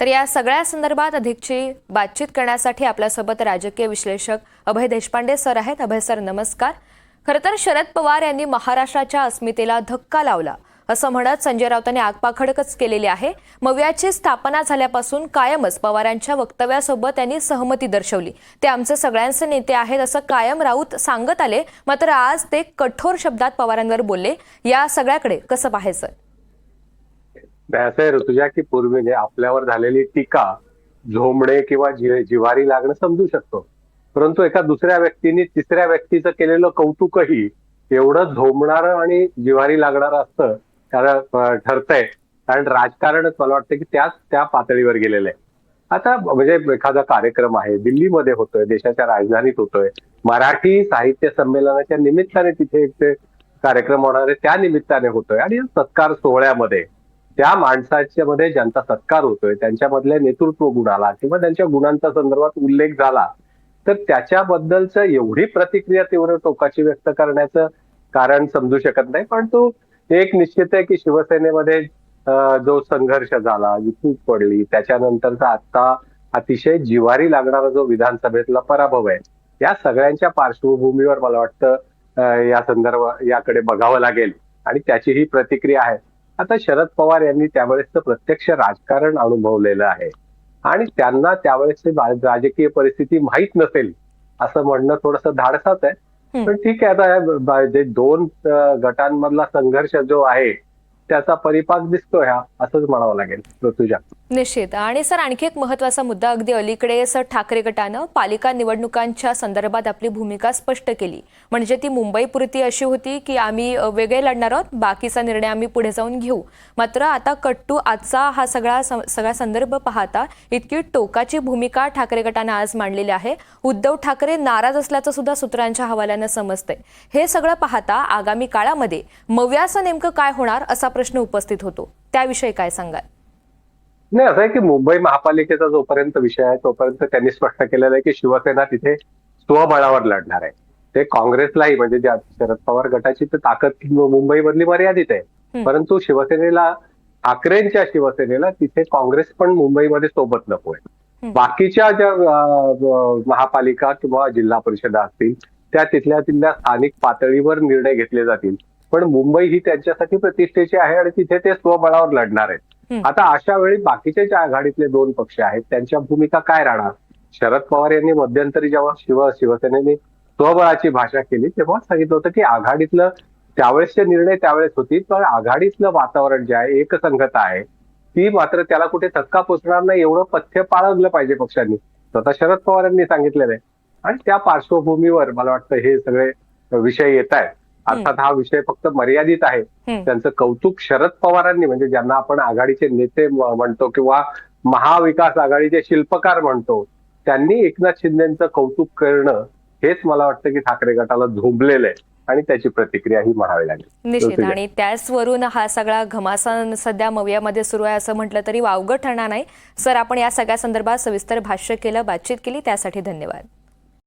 तर या सगळ्या संदर्भात अधिकची बातचीत करण्यासाठी आपल्यासोबत राजकीय विश्लेषक अभय देशपांडे सर आहेत. अभय सर नमस्कार. खरं तर शरद पवार यांनी महाराष्ट्राच्या अस्मितेला धक्का लावला. असं म्हणत संजय राऊतांनी आगपाखडकच केलेली आहे. मव्याची स्थापना झाल्यापासून कायमच पवारांच्या वक्तव्यासोबत त्यांनी सहमती दर्शवली. ते आमचे सगळ्यांचे नेते आहेत असं कायम राऊत सांगत आले. मात्र आज ते कठोर शब्दात पवारांवर बोलले. या सगळ्याकडे कसं पाहायचं? असं आहे ऋतुजा की पूर्वी आपल्यावर झालेली टीका झोंबणे किंवा जिवारी लागणं समजू शकतो. परंतु एका दुसऱ्या व्यक्तीने तिसऱ्या व्यक्तीचं केलेलं कौतुकही एवढं झोंबणारं आणि जिवारी लागणारं असतं कारण ठरतंय. कारण राजकारणच मला वाटतं की त्याच त्या पातळीवर गेलेलं आहे. आता म्हणजे एखादा कार्यक्रम आहे दिल्लीमध्ये होतोय देशाच्या राजधानीत होतोय. मराठी साहित्य संमेलनाच्या निमित्ताने तिथे एक कार्यक्रम होणार आहे त्या निमित्ताने होतोय. आणि सत्कार सोहळ्यामध्ये त्या माणसाच्या मध्ये ज्यांचा सत्कार होतोय त्यांच्यामधल्या नेतृत्व गुणाला किंवा त्यांच्या गुणांच्या संदर्भात उल्लेख झाला तर त्याच्याबद्दलच एवढी प्रतिक्रिया तीव्र टोकाची व्यक्त करण्याचं कारण समजू शकत नाही. पण तो एक निश्चित आहे की शिवसेनेमध्ये जो संघर्ष झाला जी पडली त्याच्यानंतरचा आता अतिशय जिवारी लागणारा जो विधानसभेतला पराभव आहे या सगळ्यांच्या पार्श्वभूमीवर मला वाटतं या संदर्भात याकडे बघावं लागेल. आणि त्याची ही प्रतिक्रिया आहे. आता शरद पवार यांनी त्यावेळेसचं प्रत्यक्ष राजकारण अनुभवलेलं आहे आणि त्यांना त्यावेळेसची बा- राजकीय परिस्थिती माहीत नसेल असं म्हणणं थोडंसं धाडसाच आहे. पण ठीक आहे आता जे दोन गटांमधला संघर्ष जो आहे त्याचा परिपाक दिसतो ह्या असंच म्हणावं लागेल ऋतुजा. निश्चित. आणि सर आणखी एक महत्त्वाचा मुद्दा अगदी अलीकडेच ठाकरे गटानं पालिका निवडणुकांच्या संदर्भात आपली भूमिका स्पष्ट केली. म्हणजे ती मुंबईपुरती अशी होती की आम्ही वेगळे लढणार आहोत बाकीचा निर्णय आम्ही पुढे जाऊन घेऊ. मात्र आता कट्टू आजचा हा सगळा सगळा संदर्भ पाहता इतकी टोकाची भूमिका ठाकरे गटानं आज मांडलेली आहे. उद्धव ठाकरे नाराज असल्याचं सुद्धा सूत्रांच्या हवाल्यानं समजतंय. हे सगळं पाहता आगामी काळामध्ये मव्याचं नेमकं काय होणार असा प्रश्न उपस्थित होतो. त्याविषयी काय सांगाल? नाही असं आहे की मुंबई महापालिकेचा जोपर्यंत विषय आहे तोपर्यंत त्यांनी स्पष्ट केलेलं आहे की शिवसेना तिथे स्वबळावर लढणार आहे. ते काँग्रेसलाही म्हणजे ज्या शरद पवार गटाची तर ताकद मुंबईमधली मर्यादित आहे. परंतु शिवसेनेला ठाकरेंच्या शिवसेनेला तिथे काँग्रेस पण मुंबईमध्ये सोबत नकोय हम्म. बाकीच्या ज्या महापालिका किंवा जिल्हा परिषदा असतील त्या तिथल्या तिथल्या स्थानिक पातळीवर निर्णय घेतले जातील. पण मुंबई ही त्यांच्यासाठी प्रतिष्ठेची आहे आणि तिथे ते स्वबळावर लढणार आहेत. आता अशा वेळी बाकीचे ज्या आघाडीतले दोन पक्ष आहेत त्यांच्या भूमिका काय राहणार? शरद पवार यांनी मध्यंतरी जेव्हा शिव शिवसेनेने स्वबळाची भाषा केली तेव्हा सांगितलं होतं की आघाडीतलं त्यावेळेसचे निर्णय त्यावेळेस होतील पण आघाडीतलं वातावरण जे आहे एकसंघता आहे ती मात्र त्याला कुठे धक्का पोचणार नाही एवढं पथ्य पाळगलं पाहिजे पक्षांनी. स्वतः शरद पवार यांनी सांगितलेलं आहे. आणि त्या पार्श्वभूमीवर मला वाटतं हे सगळे विषय येत आहेत. अर्थात हा विषय फक्त मर्यादित आहे. त्यांचं कौतुक शरद पवारांनी म्हणजे ज्यांना आपण आघाडीचे नेते म्हणतो किंवा महाविकास आघाडीचे शिल्पकार म्हणतो त्यांनी एकनाथ शिंदेचं कौतुक करणं हेच मला वाटतं की ठाकरे गटाला झोंबलेलं आहे आणि त्याची प्रतिक्रिया ही म्हणावी लागेल. निश्चित. आणि त्याचवरून हा सगळा घमासान सध्या मवियामध्ये सुरू आहे असं म्हटलं तरी वावगं ठरणार नाही. सर आपण या सगळ्या संदर्भात सविस्तर भाष्य केलं बातचीत केली त्यासाठी धन्यवाद.